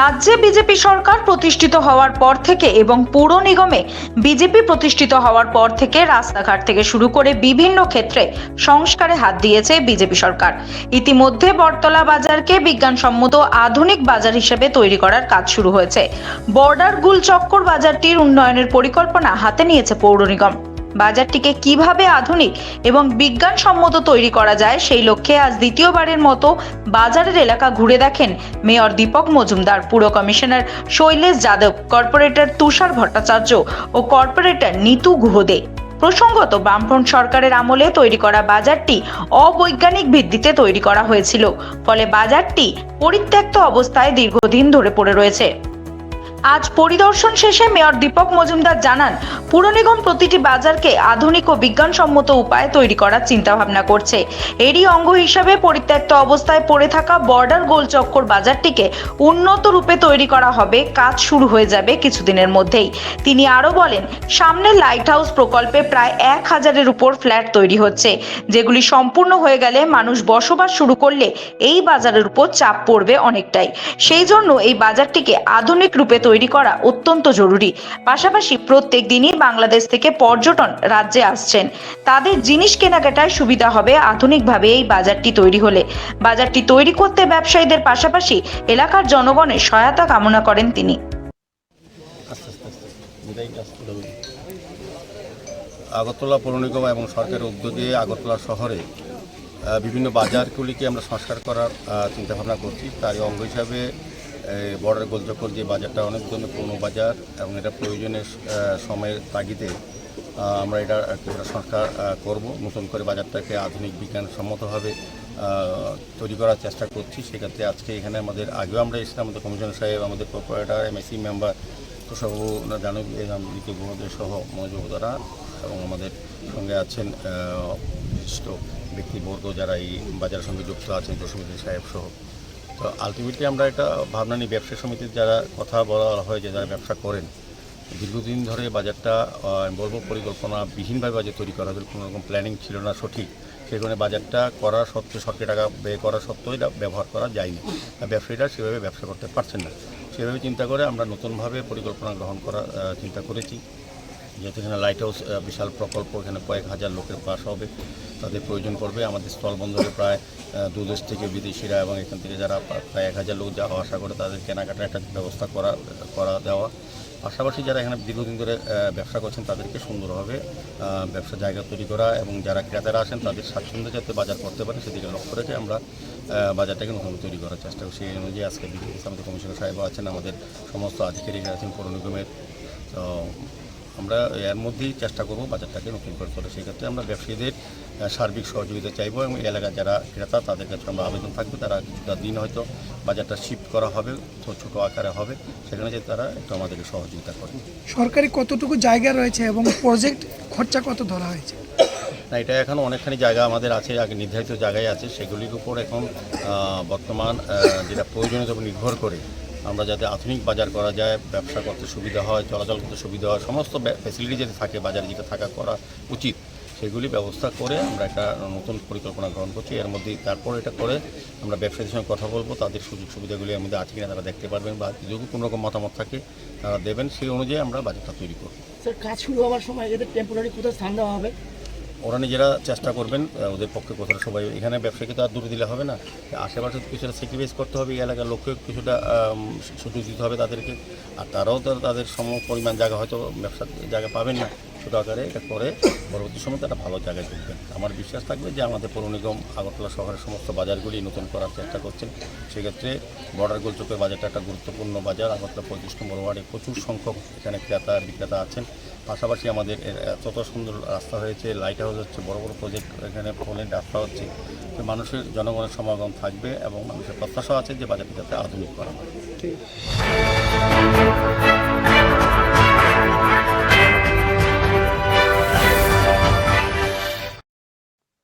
রাজ্যে বিজেপি সরকার প্রতিষ্ঠিত হওয়ার পর থেকে এবং পুর নিগমে বিজেপি প্রতিষ্ঠিত হওয়ার পর থেকে রাস্তাঘাট থেকে শুরু করে বিভিন্ন ক্ষেত্রে সংস্কারে হাত দিয়েছে বিজেপি সরকার। ইতিমধ্যে বটতলা বাজারকে বিজ্ঞানসম্মত আধুনিক বাজার হিসেবে তৈরি করার কাজ শুরু হয়েছে। বর্ডার গুল চক্কর বাজারটির উন্নয়নের পরিকল্পনা হাতে নিয়েছে পৌর নিগম। বাজারটিকে কীভাবে আধুনিক এবং বিজ্ঞানসম্মত তৈরি করা যায় সেই লক্ষ্যে আজ দ্বিতীয়বারের মতো বাজারের এলাকা ঘুরে দেখেন মেয়র দীপক মজুমদার, পুর কমিশনার শৈলেশ যাদব, কর্পোরেটর তুষার ভট্টাচার্য ও কর্পোরেটর নিতু গুহদে। প্রসঙ্গত, বামফ্রন্ট সরকারের আমলে তৈরি করা বাজারটি অবৈজ্ঞানিক ভিত্তিতে তৈরি করা হয়েছিল, ফলে বাজারটি পরিত্যক্ত অবস্থায় দীর্ঘদিন ধরে পড়ে রয়েছে। আজ পরিদর্শন শেষে মেয়র দীপক মজুমদার জানান, পুর নিগম প্রতিটি বাজারকে আধুনিক ও বিজ্ঞানসম্মত উপায়ে তৈরি করার চিন্তাভাবনা করছে। এরই অঙ্গ হিসাবে পরিত্যক্ত অবস্থায় পড়ে থাকা বর্ডার গোলচক্কর বাজারটিকে উন্নত রূপে তৈরি করা হবে, কাজ শুরু হয়ে যাবে কিছুদিনের মধ্যেই। তিনি আরও বলেন, সামনে লাইট হাউস প্রকল্পে প্রায় এক হাজারের উপর ফ্ল্যাট তৈরি হচ্ছে, যেগুলি সম্পূর্ণ হয়ে গেলে মানুষ বসবাস শুরু করলে এই বাজারের উপর চাপ পড়বে অনেকটাই। সেই জন্য এই বাজারটিকে আধুনিক রূপে তৈরি করা অত্যন্ত জরুরি। পাশাপাশি প্রত্যেক দিনই বাংলাদেশ থেকে পর্যটন রাজ্যে আসছেন। তাদের জিনিস কেনাকাটায় সুবিধা হবে আধুনিকভাবে এই বাজারটি তৈরি হলে। বাজারটি তৈরি করতে ব্যবসায়ীদের পাশাপাশি এলাকার জনগণের সহায়তা কামনা করেন তিনি। আগরতলা পৌর নিগম এবং সরকারের উদ্যোগে আগরতলা শহরে বিভিন্ন বাজারগুলিকে আমরা সংস্কার করার চিন্তাভাবনা করছি। তারই অঙ্গ হিসাবে বর্ডার গোলচক্কর যে বাজারটা অনেক ধরনের পুরনো বাজার এবং এটা প্রয়োজনের সময়ের তাগিদে আমরা এটা একটা সংস্কার করব। নতুন করে বাজারটাকে আধুনিক বিজ্ঞানসম্মতভাবে তৈরি করার চেষ্টা করছি। সেক্ষেত্রে আজকে এখানে আমাদের, আগেও আমরা এসেছিলাম, আমাদের কমিশনার সাহেব, আমাদের কর্পোরেটর এমএসি মেম্বার তোষাবু জানবী নীতি বহুদের সহ মনোযোগতারা এবং আমাদের সঙ্গে আছেন বিশিষ্ট ব্যক্তিবর্গ যারা এই বাজার সঙ্গে যুক্ত আছেন জসমিদ্দিন সাহেব সহ। তো আলটিমেটলি আমরা একটা ভাবনা নিই ব্যবসা সমিতির যারা কথা বলা হয়, যে যারা ব্যবসা করেন, দীর্ঘদিন ধরে বাজারটা বলব পরিকল্পনাবিহীনভাবে বাজার তৈরি করা হয়েছিল, কোনো রকম প্ল্যানিং ছিল না সঠিক। সেই কারণে বাজারটা করা সত্ত্বেও সরকারি টাকা ব্যয় করা সত্ত্বেও এটা ব্যবহার করা যায়নি। ব্যবসায়ীরা সেভাবে ব্যবসা করতে পারছেন না। সেভাবে চিন্তা করে আমরা নতুনভাবে পরিকল্পনা গ্রহণ করা চিন্তা করেছি। যেহেতু এখানে লাইট হাউস বিশাল প্রকল্প এখানে কয়েক হাজার লোকের বাস হবে তাদের প্রয়োজন পড়বে। আমাদের স্থলবন্দরে প্রায় আহ, দু দেশ থেকে বিদেশিরা এবং এখান থেকে যারা প্রায় এক হাজার লোক যাওয়া আসা করে তাদের কেনাকাটার একটা ব্যবস্থা করা করা দেওয়া। পাশাপাশি যারা এখানে দীর্ঘদিন ধরে ব্যবসা করছেন তাদেরকে সুন্দরভাবে ব্যবসা জায়গা তৈরি করা এবং যারা ক্রেতারা আসেন তাদের স্বাচ্ছন্দ্যে যাতে বাজার করতে পারে সেদিকে লক্ষ্য রেখে আমরা বাজারটাকে নতুন তৈরি করার চেষ্টা করি। সেই অনুযায়ী আজকে বিদ্যুৎ ইসলামী কমিশনার সাহেব আছেন আমাদের সমস্ত আধিকারিক আছেন পৌর নিগমের তো আমরা এর মধ্যেই চেষ্টা করব বাজারটাকে নতুন করে তোলা। সেক্ষেত্রে আমরা ব্যবসায়ীদের সার্বিক সহযোগিতা চাইব এবং এলাকার যারা ক্রেতা তাদের কাছে আমরা আবেদন থাকবে। তারা কিছুটা দিন হয়তো বাজারটা শিফট করা হবে ছোটো আকারে হবে। সেখানে যে তারা একটু আমাদেরকে সহযোগিতা করে। সরকারি কতটুকু জায়গা রয়েছে এবং প্রজেক্ট খরচা কত ধরা হয়েছে? না এটা এখন অনেকখানি জায়গা আমাদের আছে আগে নির্ধারিত জায়গায় আছে। সেগুলির উপর এখন বর্তমান যেটা প্রয়োজনীয়তার উপর নির্ভর করে আমরা যাতে আধুনিক বাজার করা যায়, ব্যবসা করতে সুবিধা হয়, চলাচল করতে সুবিধা হয়, সমস্ত ফ্যাসিলিটি যাতে থাকে, বাজারে যেটা থাকা করা উচিত, সেগুলি ব্যবস্থা করে আমরা একটা নতুন পরিকল্পনা গ্রহণ করছি। এর মধ্যে তারপর এটা করে আমরা ব্যবসায়ীদের সঙ্গে কথা বলব, তাদের সুযোগ সুবিধাগুলি এর মধ্যে আছে কিনা তারা দেখতে পারবেন বা যদি কোনো রকম মতামত থাকে তারা দেবেন, সেই অনুযায়ী আমরা বাজারটা তৈরি করব। স্যার, কাজ শুরু হওয়ার সময় এদের টেম্পোরারি কোথায় স্থান দেওয়া হবে? ওরা নিজেরা চেষ্টা করবেন ওদের পক্ষে কোথাও সবাই, এখানে ব্যবসাকে তো আর দূরে দিলে হবে না। আশেপাশে কিছুটা স্যাক্রিফাইস করতে হবে, এই এলাকার লোককে কিছুটা সুযোগ দিতে হবে তাদেরকে। আর তারাও তাদের সম পরিমাণ জায়গা হয়তো ব্যবসার জায়গা পাবেন না। ছোটো আকারে এটা করে পরবর্তী সময় তারা ভালো জায়গায় ঢুকবেন। আমার বিশ্বাস থাকবে যে আমাদের পৌর নিগম আগরতলা শহরের সমস্ত বাজারগুলি নতুন করার চেষ্টা করছেন। সেক্ষেত্রে বর্ডার গোলচকের বাজারটা একটা গুরুত্বপূর্ণ বাজার। আগরতলা পঁয়ত্রিশ নম্বর ওয়ার্ডে প্রচুর সংখ্যক এখানে ক্রেতা বিক্রেতা আছেন। পাশাপাশি আমাদের এতটা সুন্দর রাস্তা হয়েছে লাইট হাউস হচ্ছে, বড় বড় প্রজেক্ট এখানে ফোনের রাস্তা হচ্ছে। তো মানুষের জনগণের সমাগম থাকবে এবং মানুষের প্রত্যাশা আছে যে বাজারটি যাতে আধুনিক করা হয়।